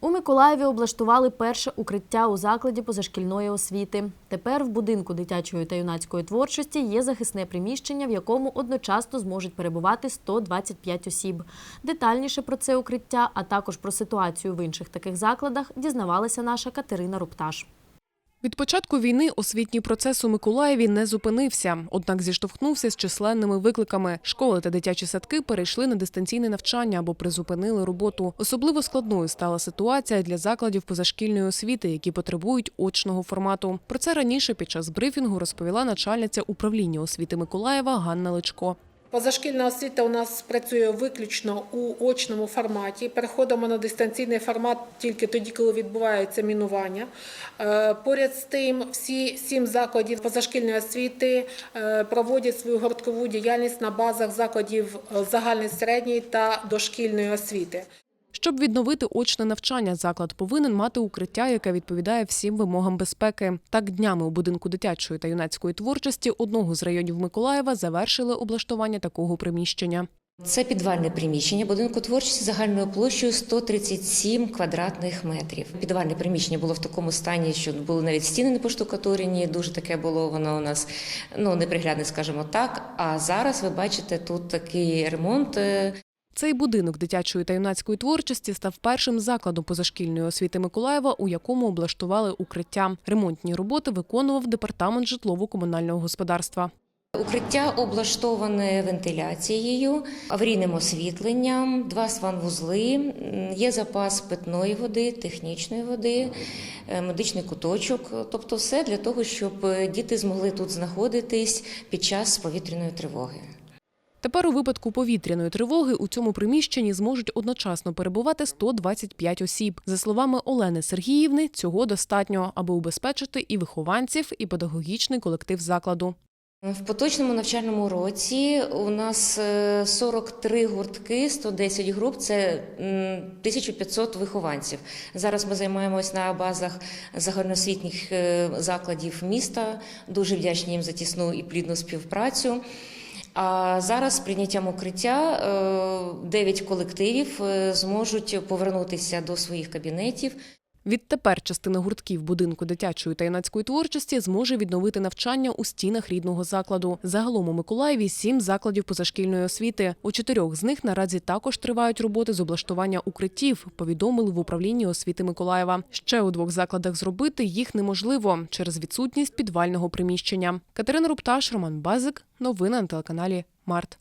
У Миколаєві облаштували перше укриття у закладі позашкільної освіти. Тепер в будинку дитячої та юнацької творчості є захисне приміщення, в якому одночасно зможуть перебувати 125 осіб. Детальніше про це укриття, а також про ситуацію в інших таких закладах, дізнавалася наша Катерина Рупташ. Від початку війни освітній процес у Миколаєві не зупинився, однак зіштовхнувся з численними викликами. Школи та дитячі садки перейшли на дистанційне навчання або призупинили роботу. Особливо складною стала ситуація для закладів позашкільної освіти, які потребують очного формату. Про це раніше під час брифінгу розповіла начальниця управління освіти Миколаєва Ганна Личко. Позашкільна освіта у нас працює виключно у очному форматі. Переходимо на дистанційний формат тільки тоді, коли відбувається мінування. Е, Поряд з тим, всі сім закладів позашкільної освіти е, проводять свою гурткову діяльність на базах закладів е, загальної середньої та дошкільної освіти. Щоб відновити очне навчання, заклад повинен мати укриття, яке відповідає всім вимогам безпеки. Так днями у будинку дитячої та юнацької творчості одного з районів Миколаєва завершили облаштування такого приміщення. Це підвальне приміщення будинку творчості загальною площею 137 квадратних метрів. Підвальне приміщення було в такому стані, що були навіть стіни не поштукатурені. Дуже таке було воно у нас ну неприглядне, скажімо так. А зараз ви бачите тут такий ремонт. Цей будинок дитячої та юнацької творчості став першим закладом позашкільної освіти Миколаєва, у якому облаштували укриття. Ремонтні роботи виконував департамент житлово-комунального господарства. Укриття облаштоване вентиляцією, аварійним освітленням, два сванвузли, є запас питної води, технічної води, е, медичний куточок. Тобто, все для того, щоб е, діти змогли тут знаходитись під час повітряної тривоги. Тепер у випадку повітряної тривоги у цьому приміщенні зможуть одночасно перебувати 125 осіб. За словами Олени Сергіївни, цього достатньо, аби убезпечити і вихованців, і педагогічний колектив закладу. В поточному навчальному році у нас е, 43 гуртки, 110 груп, це м, 1500 вихованців. Зараз ми займаємось на базах загальноосвітніх е, закладів міста. Дуже вдячні їм за тісну і плідну співпрацю. А зараз з прийняттям укриття 9 колективів е, зможуть повернутися до своїх кабінетів. Відтепер частина гуртків будинку дитячої та юнацької творчості зможе відновити навчання у стінах рідного закладу. Загалом у Миколаєві сім закладів позашкільної освіти. У чотирьох з них наразі також тривають роботи з облаштування укриттів. Повідомили в управлінні освіти Миколаєва. Ще у двох закладах зробити їх неможливо через відсутність підвального приміщення. Катерина Рупташ, Роман Базик. Новини на телеканалі Март.